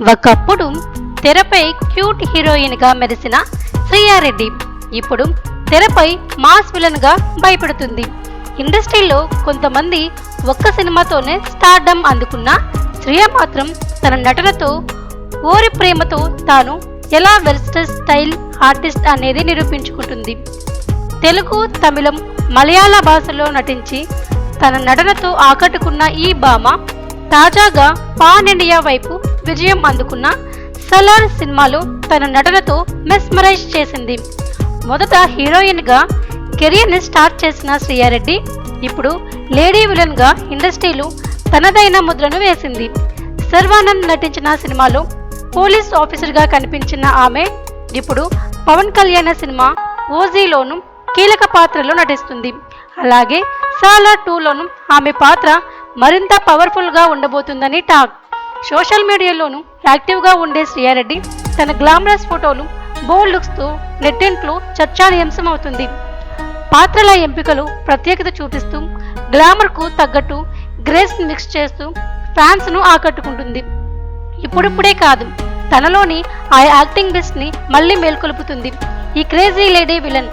ఒకప్పుడు తెరపై క్యూట్ హీరోయిన్గా మెరిసిన శ్రీయారెడ్డి ఇప్పుడు తెరపై మాస్ విలన్గా భయపెడుతుంది. ఇండస్ట్రీలో కొంతమంది ఒక్క సినిమాతోనే స్టార్డమ్ అందుకున్న శ్రియ మాత్రం తన నటనతో ఓరి ప్రేమతో తాను ఎలా వెర్స్టల్ స్టైల్ ఆర్టిస్ట్ అనేది నిరూపించుకుంటుంది. తెలుగు తమిళం మలయాళ భాషలో నటించి తన నటనతో ఆకట్టుకున్న ఈ భామ తాజాగా పాన్ ఇండియా వైపు విజయం అందుకున్న సలార్ సినిమాలో తన నటనతో మెస్మరైజ్ చేసింది. మొదట హీరోయిన్గా కెరియర్ని స్టార్ట్ చేసిన శ్రీయారెడ్డి ఇప్పుడు లేడీ విలన్గా ఇండస్ట్రీలో తనదైన ముద్రను వేసింది. సర్వానంద్ నటించిన సినిమాలో పోలీస్ ఆఫీసర్గా కనిపించిన ఆమె ఇప్పుడు పవన్ కళ్యాణ్ సినిమా ఓజీలోను కీలక పాత్రలో నటిస్తుంది. అలాగే సాలా టూలోను ఆమె పాత్ర మరింత పవర్ఫుల్గా ఉండబోతుందని టాక్. సోషల్ మీడియాలోనూ యాక్టివ్గా ఉండే శ్రీయారెడ్డి తన గ్లామరస్ ఫోటోలు బోల్డ్ లుక్స్తో నెట్టింట్లో చర్చానీయాంశం అవుతుంది పాత్రల ఎంపికలు ప్రత్యేకత చూపిస్తూ గ్లామర్కు తగ్గట్టు గ్రేస్ మిక్స్ చేస్తూ ఫ్యాన్స్ను ఆకట్టుకుంటుంది. ఇప్పుడిప్పుడే కాదు తనలోని ఆ యాక్టింగ్ బెస్ట్ని మళ్ళీ మేల్కొలుపుతుంది. ఈ క్రేజీ లేడీ విలన్